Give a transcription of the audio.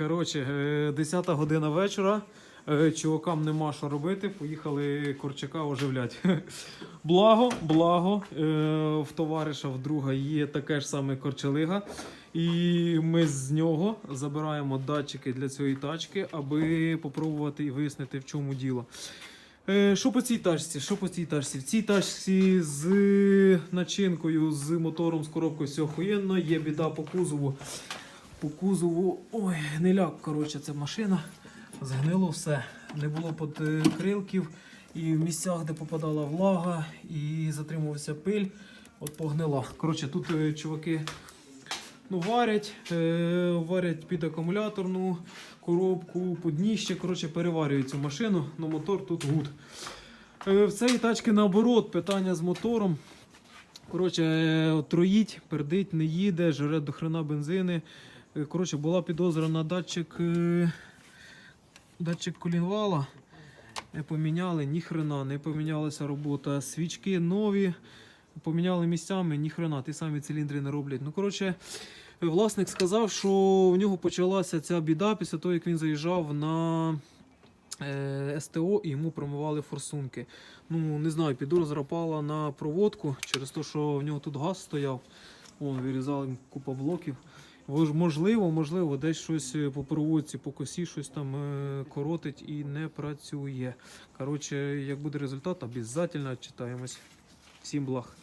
Коротше, е, 10 година вечора. Е, Чувакам нема що робити. Поїхали Корчака оживляти. Благо, благо. е, В товариша в друга є таке ж саме корчелига. І ми з нього забираємо датчики для цієї тачки, аби попробувати і вияснити, в чому діло. Е, Що по цій тачці? Що по цій тачці? В цій тачці з начинкою, з мотором, з коробкою все охуєнно. Є біда по кузову. По кузову. Ой, не ляк, коротше, це машина. Згнило все. Не було подкрилків. І в місцях, де попадала влага, і затримувався пиль, от погнила. Коротше, тут е, чуваки ну, варять, е, варять під акумуляторну коробку, по дніще, коротше, переварюють цю машину, але мотор тут гуд. Е, в цієї тачки наоборот, питання з мотором. Коротше, е, троїть, пердить, не їде, жре до хрена бензини. Е, Коротше, була підозра на датчик, е, датчик колінвала. Не поміняли, ні хрена, не помінялася робота. Свічки нові, поміняли місцями, ні хрена, ті самі циліндри не роблять. Ну, коротше, власник сказав, що в нього почалася ця біда після того, як він заїжджав на е, СТО і йому промивали форсунки. Ну, не знаю, підозра пала на проводку через те, що в нього тут газ стояв. Вон, вирізали купа блоків. Можливо, можливо, десь щось е, по проводці, по косі щось там е, коротить і не працює. Коротше, як буде результат, обов'язково читаємось. Всім благ.